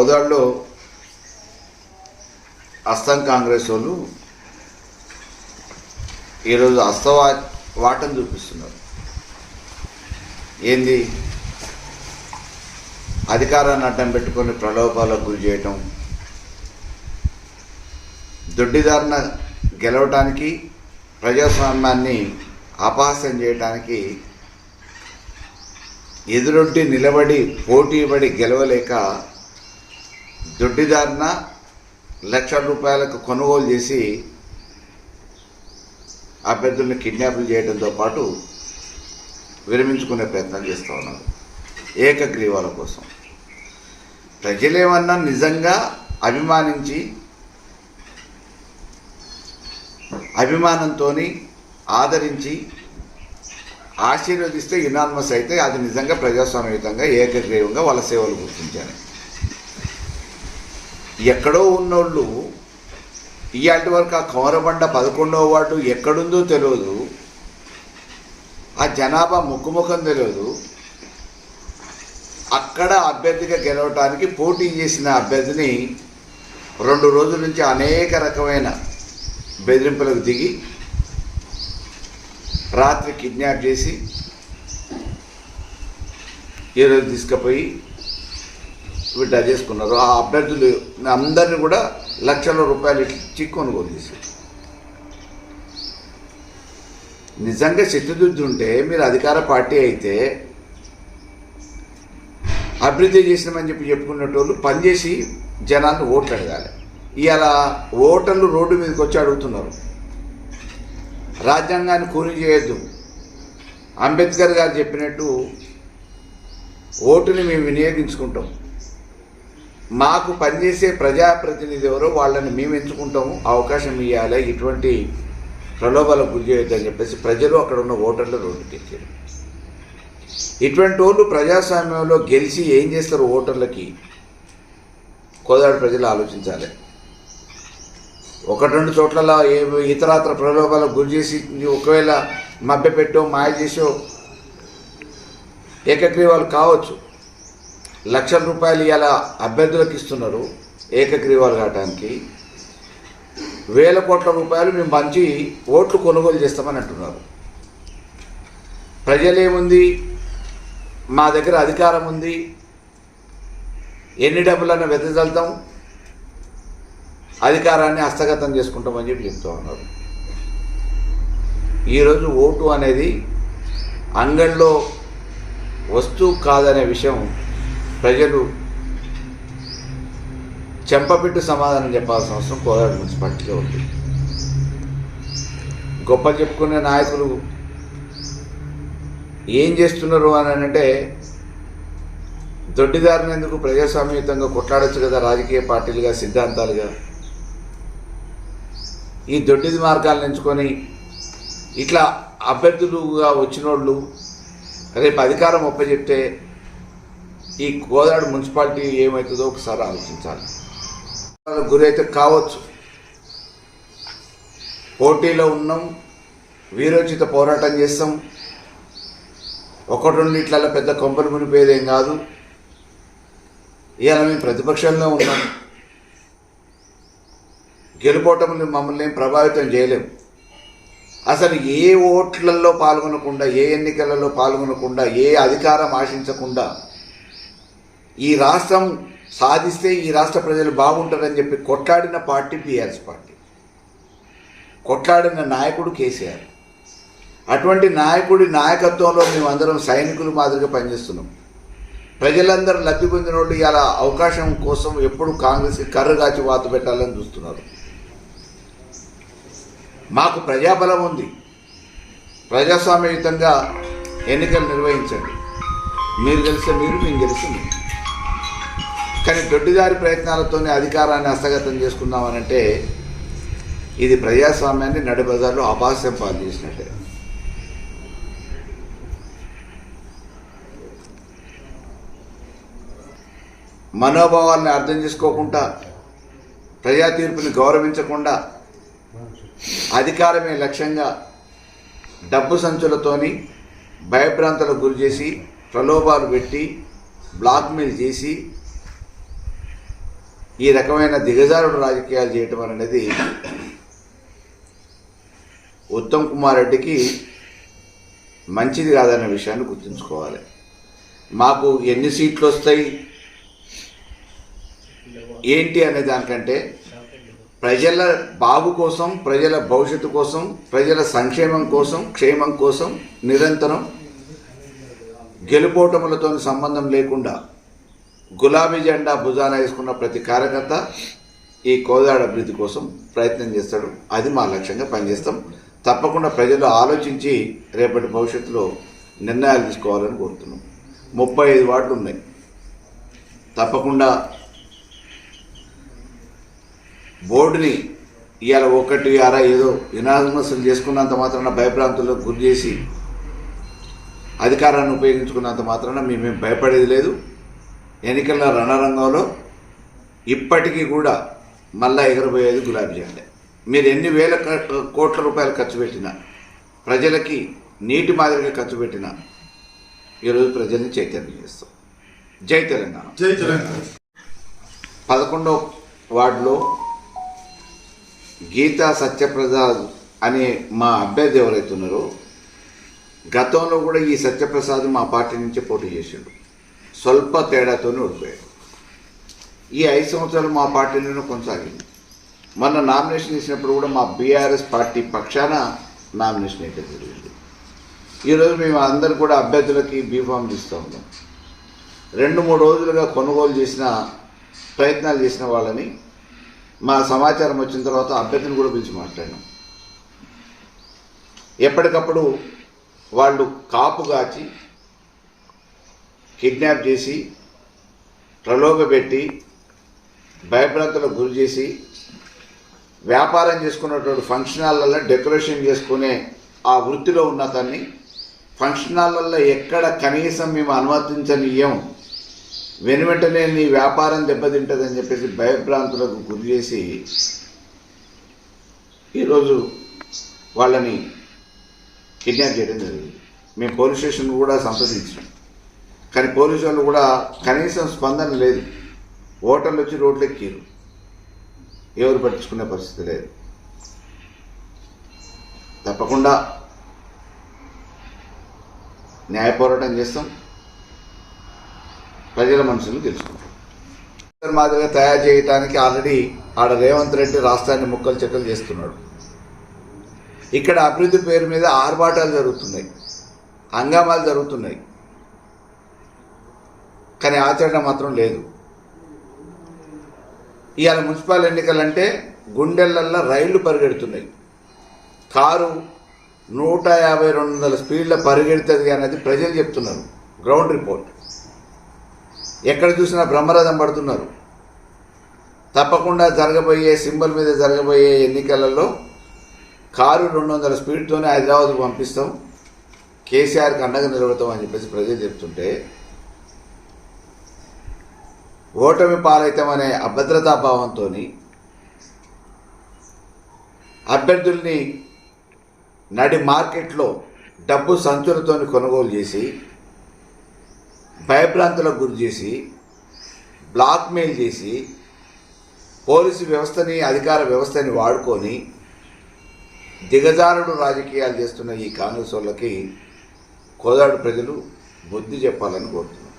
కోదాడులో అస్సాం కాంగ్రెస్ వాళ్ళు ఈరోజు అస్తవా వాటం చూపిస్తున్నారు. ఏంది? అధికారాన్ని అడ్డం పెట్టుకొని ప్రలోభాలకు గురి చేయటం దొడ్డిదారిన గెలవటానికి ప్రజాస్వామ్యాన్ని అపహాస్యం చేయటానికి ఎదురొడ్డి నిలబడి పోటీపడి గెలవలేక దొడ్డిదారిన లక్షల రూపాయలకు కొనుగోలు చేసి అభ్యర్థుల్ని కిడ్నాపులు చేయడంతో పాటు విరమించుకునే ప్రయత్నం చేస్తూ ఉన్నారు. ఏకగ్రీవాల కోసం. ప్రజలేమన్నా నిజంగా అభిమానించి అభిమానంతో ఆదరించి ఆశీర్వదిస్తే ఇనాన్మస్ అయితే అది నిజంగా ప్రజాస్వామ్యయుతంగా ఏకగ్రీవంగా వాళ్ళ సేవలు గుర్తించారు ఎక్కడో ఉన్నోళ్ళు ఇవాటి వరకు ఆ కోరబండ పదకొండవ వార్డు ఎక్కడుందో తెలియదు ఆ జనాభా ముఖముఖం తెలియదు అక్కడ అభ్యర్థిగా గెలవటానికి పోటీ చేసిన అభ్యర్థిని రెండు రోజుల నుంచి అనేక రకమైన బెదిరింపులకు దిగి రాత్రి కిడ్నాప్ చేసి ఈరోజు తీసుకుపోయి విడ్డా చేసుకున్నారు. ఆ అభ్యర్థులు అందరిని కూడా లక్షల రూపాయలు ఇచ్చి కొనుగోలు చేశారు. నిజంగా చిత్తశుద్ధి ఉంటే మీరు అధికార పార్టీ అయితే అభివృద్ధి చేసినామని చెప్పి చెప్పుకునేటోళ్ళు పనిచేసి జనాన్ని ఓట్లు అడగాలి. ఇవాళ ఓటర్లు రోడ్డు మీదకి వచ్చి అడుగుతున్నారు. రాజ్యాంగాన్ని కూని చేయొద్దు. అంబేద్కర్ గారు చెప్పినట్టు ఓటుని మేము వినియోగించుకుంటాం. మాకు పనిచేసే ప్రజాప్రతినిధి ఎవరో వాళ్ళని మేము ఎంచుకుంటాము అవకాశం ఇవ్వాలి ఇటువంటి ప్రలోభాలకు గురి చేయొద్దని చెప్పేసి ప్రజలు అక్కడ ఉన్న ఓటర్లు రోడ్డు తెచ్చారు ఇటువంటి వాళ్ళు ప్రజాస్వామ్యంలో గెలిచి ఏం చేస్తారు ఓటర్లకి? కోదాడు ప్రజలు ఆలోచించాలి. ఒకటి రెండు చోట్ల ఏ ఇతరాత్ర ప్రలోభాలకు గురి చేసి ఒకవేళ మభ్యపెట్టో మాయ చేసో ఏకగ్రీవాలు కావచ్చు. లక్షల రూపాయలు ఇలా అభ్యర్థులకు ఇస్తున్నారు ఏకగ్రీవాలు కావడానికి వేల కోట్ల రూపాయలు మేము మంచి ఓట్లు కొనుగోలు చేస్తామని అంటున్నారు. ప్రజలేముంది? మా దగ్గర అధికారం ఉంది. ఎన్ని డబ్బులన్నా వెదజల్తాం అధికారాన్ని హస్తగతం చేసుకుంటామని చెప్పి చెప్తూ ఉన్నారు. ఈరోజు ఓటు అనేది అంగడిలో వస్తువు కాదనే విషయం ప్రజలు చెంపపెట్టు సమాధానం చెప్పాల్సిన అవసరం కోదాడు మున్సిపాలిటీలో ఉంది. గొప్ప చెప్పుకునే నాయకులు ఏం చేస్తున్నారు అని అంటే దొడ్డిదారిని ఎందుకు ప్రజాస్వామ్యయుతంగా కొట్లాడచ్చు కదా రాజకీయ పార్టీలుగా సిద్ధాంతాలుగా? ఈ దొడ్డిది మార్గాలను ఎంచుకొని ఇట్లా అభ్యర్థులుగా వచ్చినోళ్ళు రేపు అధికారం ఒప్పచెప్తే ఈ గోదావరి మున్సిపాలిటీ ఏమవుతుందో ఒకసారి ఆలోచించాలి. గురైతే కావచ్చు. పోటీలో ఉన్నాం. వీరోచిత పోరాటం చేస్తాం. ఒకటి రెండిట్లలో పెద్ద కొంపలు మునిపోయేదేం కాదు. ఇవాళ మేము ప్రతిపక్షంలో ఉన్నాం. గెలుపోవటం మమ్మల్ని ఏం ప్రభావితం చేయలేం. అసలు ఏ ఓట్లలో పాల్గొనకుండా ఏ ఎన్నికలలో పాల్గొనకుండా ఏ అధికారం ఆశించకుండా ఈ రాష్ట్రం సాధిస్తే ఈ రాష్ట్ర ప్రజలు బాగుంటారని చెప్పి కొట్లాడిన పార్టీ టీఆర్ఎస్ పార్టీ. కొట్లాడిన నాయకుడు కేసీఆర్. అటువంటి నాయకుడి నాయకత్వంలో మేమందరం సైనికులు మాదిరిగా పనిచేస్తున్నాం. ప్రజలందరూ లబ్ధి పొందిన వాళ్ళు ఇలా అవకాశం కోసం ఎప్పుడు కాంగ్రెస్కి కర్రగాచి వాత పెట్టాలని చూస్తున్నారు. మాకు ప్రజాబలం ఉంది. ప్రజాస్వామ్యయుతంగా ఎన్నికలు నిర్వహించండి. మీరు గెలిస్తే మీరు మేము గెలిస్తే కానీ దొడ్డిదారి ప్రయత్నాలతోనే అధికారాన్ని హస్తగతం చేసుకుందామనంటే ఇది ప్రజాస్వామ్యాన్ని నడిబజార్లో అపాస్యం పాలు చేసినట్టే. మనోభావాల్ని అర్థం చేసుకోకుండా ప్రజా తీర్పుని గౌరవించకుండా అధికారమే లక్ష్యంగా డబ్బు సంచులతోని భయభ్రాంతులకు గురి చేసి ప్రలోభాలు పెట్టి బ్లాక్మెయిల్ చేసి ఈ రకమైన దిగజారుడు రాజకీయాలు చేయటం అనేది ఉత్తమ్ కుమార్ రెడ్డికి మంచిది కాదన్న విషయాన్ని గుర్తుంచుకోవాలి. మాకు ఎన్ని సీట్లు వస్తాయి? ఏంటి అనే దానికంటే ప్రజల బాగు కోసం ప్రజల భవిష్యత్తు కోసం ప్రజల సంక్షేమం కోసం క్షేమం కోసం నిరంతరం గెలుపోటములతో సంబంధం లేకుండా గులాబీ జెండా భుజాన వేసుకున్న ప్రతి కార్యకర్త ఈ కోదాడ అభివృద్ధి కోసం ప్రయత్నం చేస్తాడు. అది మా లక్ష్యంగా పనిచేస్తాం. తప్పకుండా ప్రజలు ఆలోచించి రేపటి భవిష్యత్తులో నిర్ణయాలు తీసుకోవాలని కోరుతున్నాం. ముప్పై ఐదు వార్డులు ఉన్నాయి. తప్పకుండా బోర్డుని ఇవాళ ఒకటి అరా ఏదో వినాశమస్సులు చేసుకున్నంత మాత్రాన భయభ్రాంతులకు గురి చేసి అధికారాన్ని ఉపయోగించుకున్నంత మాత్రాన మేమేం భయపడేది లేదు. ఎన్నికల రణరంగంలో ఇప్పటికీ కూడా మళ్ళా ఎగరబోయేది గులాబీ జెండా. మీరు ఎన్ని వేల కోట్ల రూపాయలు ఖర్చు పెట్టినా ప్రజలకి నీటి మాదిరిగా ఖర్చు పెట్టినా ఈరోజు ప్రజల్ని చైతన్యం చేస్తాం. జై తెలంగాణ. జై తెలంగాణ. పదకొండో వార్డులో గీతా సత్యప్రసాద్ అనే మా అభ్యర్థి ఎవరైతే ఉన్నారో గతంలో కూడా ఈ సత్యప్రసాద్ మా పార్టీ నుంచి పోటీ చేసిండు. స్వల్ప తేడాతోనే ఓడిపోయాడు ఈ ఐదు సంవత్సరాలు మా పార్టీలోనే కొనసాగింది మొన్న నామినేషన్ ఇచ్చినప్పుడు కూడా మా బీఆర్ఎస్ పార్టీ పక్షాన నామినేషన్ అయితే జరిగింది ఈరోజు మేము అందరు కూడా అభ్యర్థులకి బీఫామ్లు ఇస్తూ ఉన్నాం రెండు మూడు రోజులుగా కొనుగోలు చేసిన ప్రయత్నాలు చేసిన వాళ్ళని మా సమాచారం వచ్చిన తర్వాత అభ్యర్థిని కూడా పిలిచి మాట్లాడినాం. ఎప్పటికప్పుడు వాళ్ళు కాపు కాచి కిడ్నాప్ చేసి ప్రలోభపెట్టి భయభ్రాంతులకు గురి చేసి వ్యాపారం చేసుకున్నటువంటి ఫంక్షన్ డెకరేషన్ చేసుకునే ఆ వృత్తిలో ఉన్న తన్ని ఫంక్షన్ ఎక్కడ కనీసం మేము అనుమతించనీయం వెనువెంటనే నీ వ్యాపారం దెబ్బతింటుందని చెప్పేసి భయభ్రాంతులకు గురి చేసి ఈరోజు వాళ్ళని కిడ్నాప్ చేయడం జరిగింది. మేము పోలీస్ స్టేషన్ కూడా సంప్రదించాం. కానీ పోలీసు వాళ్ళు కూడా కనీసం స్పందన లేదు. ఓటర్లు వచ్చి రోడ్లు ఎక్కిరు ఎవరు పట్టించుకునే పరిస్థితి లేదు. తప్పకుండా న్యాయ పోరాటం చేస్తాం. ప్రజల మనసులు తెలుసుకుంటాం. మాదిరిగా తయారు చేయడానికి ఆల్రెడీ ఆడ రేవంత్ రెడ్డి రాష్ట్రాన్ని ముక్కలు చెక్కలు చేస్తున్నాడు. ఇక్కడ అభివృద్ధి పేరు మీద ఆర్భాటాలు జరుగుతున్నాయి. హంగామాలు జరుగుతున్నాయి. కానీ ఆచరణ మాత్రం లేదు. ఇవాళ మున్సిపల్ ఎన్నికలంటే గుండెలల్లో రైళ్ళు పరిగెడుతున్నాయి. కారు నూట యాభై రెండు వందల స్పీడ్లో పరిగెడుతుంది అనేది ప్రజలు చెప్తున్నారు. Ground report. ఎక్కడ చూసినా బ్రహ్మరథం పడుతున్నారు. తప్పకుండా జరగబోయే సింబల్ మీద జరగబోయే ఎన్నికలలో కారు రెండు వందల స్పీడ్తోనే హైదరాబాద్కు పంపిస్తాం. కేసీఆర్కి అండగా నిలబడతాం అని చెప్పేసి ప్రజలు చెప్తుంటే ఓటమి పాలైతామనే అభద్రతా భావంతో అభ్యర్థుల్ని నడి మార్కెట్లో డబ్బు సంచులతో కొనుగోలు చేసి భయభ్రాంతులకు గురి చేసి బ్లాక్మెయిల్ చేసి పోలీసు వ్యవస్థని అధికార వ్యవస్థని వాడుకొని దిగజారుడు రాజకీయాలు చేస్తున్న ఈ కాంగ్రెస్ వాళ్ళకి కోదాడు ప్రజలు బుద్ధి చెప్పాలని కోరుతున్నారు